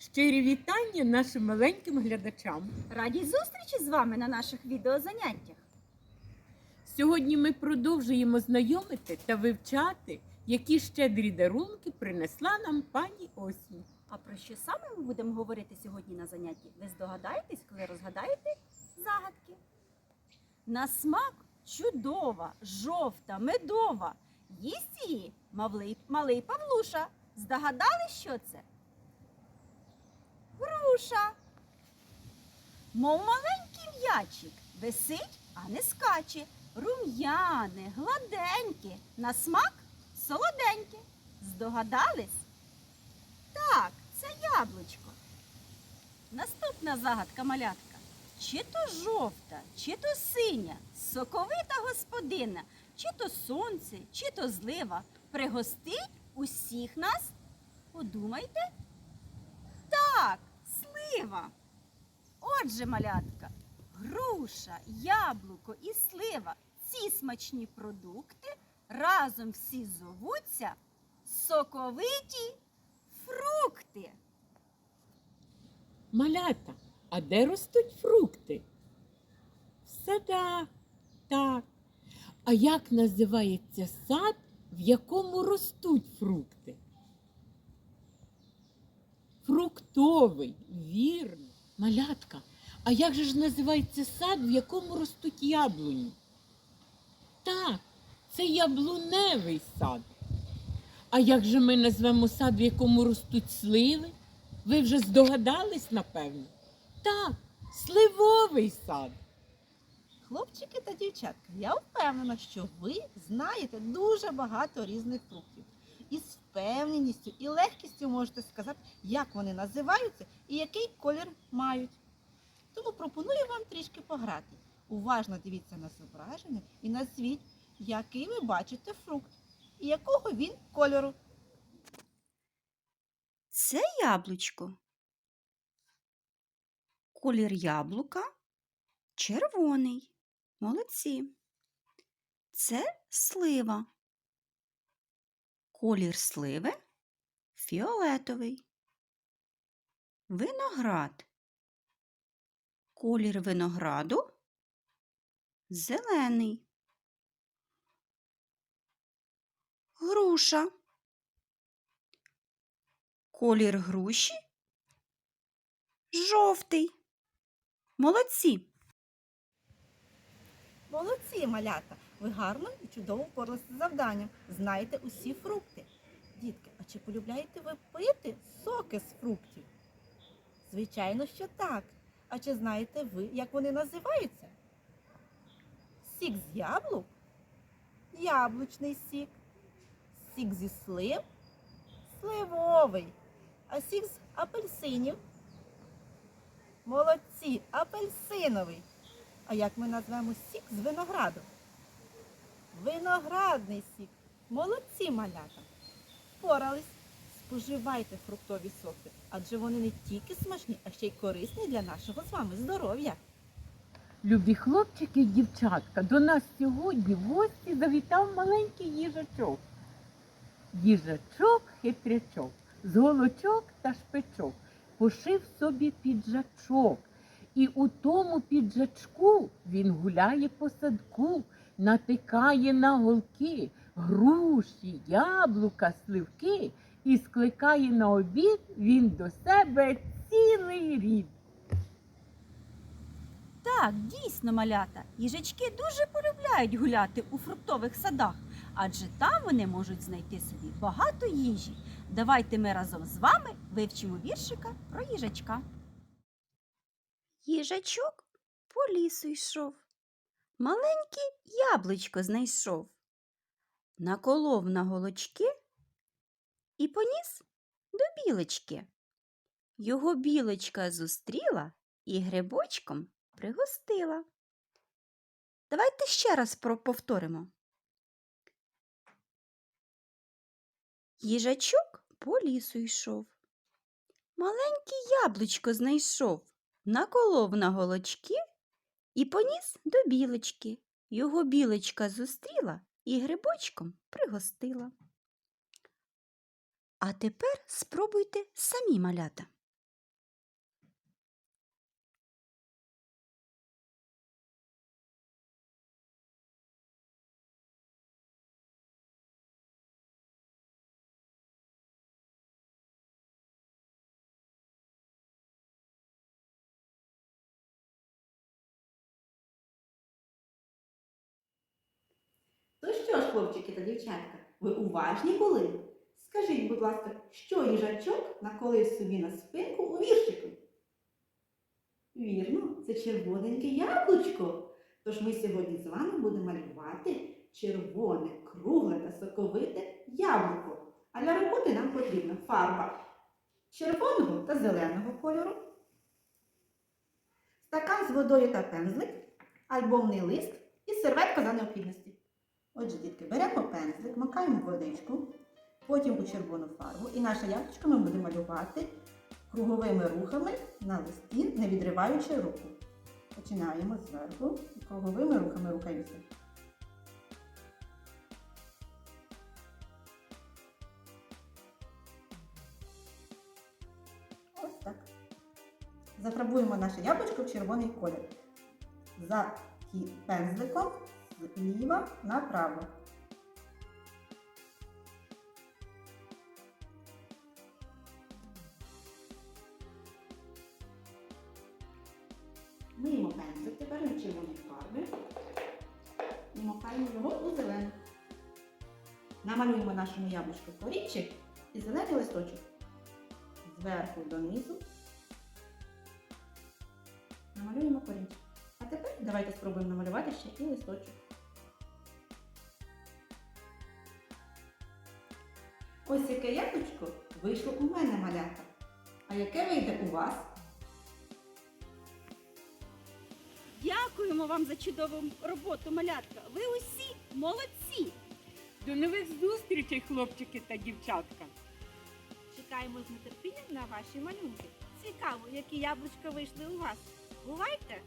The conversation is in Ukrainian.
Щирі вітання нашим маленьким глядачам. Раді зустрічі з вами на наших відеозаняттях. Сьогодні ми продовжуємо знайомити та вивчати, які щедрі дарунки принесла нам пані осінь. А про що саме ми будемо говорити сьогодні на занятті? Ви здогадаєтесь, коли розгадаєте загадки? На смак чудова, жовта, медова. Їсть її малий, малий Павлуша. Здогадали, що це? Груша. Мов маленький м'ячик, висить, а не скаче. Рум'яне, гладеньке, на смак солоденьке. Здогадались? Так, це яблучко. Наступна загадка малятка. Чи то жовта, чи то синя, соковита господина, чи то сонце, чи то злива пригостить усіх нас? Подумайте. Так, слива. Отже, малятка, груша, яблуко і слива ці смачні продукти разом всі зовуться соковиті фрукти. Малята, а де ростуть фрукти? В садах. Так. А як називається сад, в якому ростуть фрукти? Фруктовий, вірно. Малятка, а як же ж називається сад, в якому ростуть яблуні? Так, це яблуневий сад. А як же ми назвемо сад, в якому ростуть сливи? Ви вже здогадались, напевно? Так, сливовий сад. Хлопчики та дівчатка, я впевнена, що ви знаєте дуже багато різних фруктів. І з впевненістю і легкістю можете сказати, як вони називаються і який колір мають. Тому пропоную вам трішки пограти. Уважно дивіться на зображення і назвіть, який ви бачите фрукт і якого він кольору. Це яблучко. Колір яблука червоний. Молодці. Це слива. Колір сливи фіолетовий. Виноград. Колір винограду зелений. Груша. Колір груші жовтий. Молодці. Молодці, малята! Ви гарно і чудово впоралися з завданням. Знаєте усі фрукти. Дітки, а чи полюбляєте ви пити соки з фруктів? Звичайно, що так. А чи знаєте ви, як вони називаються? Сік з яблук, яблучний сік, сік зі слив, сливовий, а сік з апельсинів. Молодці, апельсиновий. А як ми назвемо сік з винограду? Виноградний сік. Молодці малята. Впорались. Споживайте фруктові соки, адже вони не тільки смачні, а ще й корисні для нашого з вами здоров'я. Любі хлопчики і дівчатка, до нас сьогодні в гості завітав маленький їжачок. Їжачок хитрячок, з голочок та шпичок, пошив собі піджачок. І у тому піджачку він гуляє по садку, натикає на голки, груші, яблука, сливки і скликає на обід він до себе цілий рід. Так, дійсно, малята, їжачки дуже полюбляють гуляти у фруктових садах, адже там вони можуть знайти собі багато їжі. Давайте ми разом з вами вивчимо віршика про їжачка. Їжачок по лісу йшов, маленьке яблучко знайшов, наколов на голочки і поніс до білочки. Його білочка зустріла і грибочком пригостила. Давайте ще раз повторимо. Їжачок по лісу йшов. Маленьке яблучко знайшов, наколов на голочки і поніс до білочки. Його білочка зустріла і грибочком пригостила. А тепер спробуйте самі малята. Хлопчики та дівчатка, ви уважні були? Скажіть, будь ласка, що їжачок наколив собі на спинку у віршику? Вірно, це червоненьке яблучко. Тож ми сьогодні з вами будемо малювати червоне, кругле та соковите яблуко. А для роботи нам потрібна фарба червоного та зеленого кольору, стакан з водою та пензлик, альбомний лист і серветка за необхідності. Отже, дітки, беремо пензлик, макаємо водичку, потім у червону фарбу і наше яблучко ми будемо малювати круговими рухами на листі, не відриваючи руку. Починаємо зверху і круговими рухами рухаємося. Ось так. Зафарбуємо наше яблучко в червоний колір. За пензликом зліва направо. Миємо пензлик тепер на червоні фарби і макаємо його у зелену. Намалюємо нашому яблучку корінчик і зелений листочок. Зверху донизу. Намалюємо корінчик. А тепер давайте спробуємо намалювати ще і листочок. Ось яке яблучко вийшло у мене малята. А яке вийде у вас? Дякуємо вам за чудову роботу, малятка. Ви усі молодці! До нових зустрічей, хлопчики та дівчатка. Чекаємо з нетерпінням на ваші малюнки. Цікаво, які яблучка вийшли у вас. Бувайте!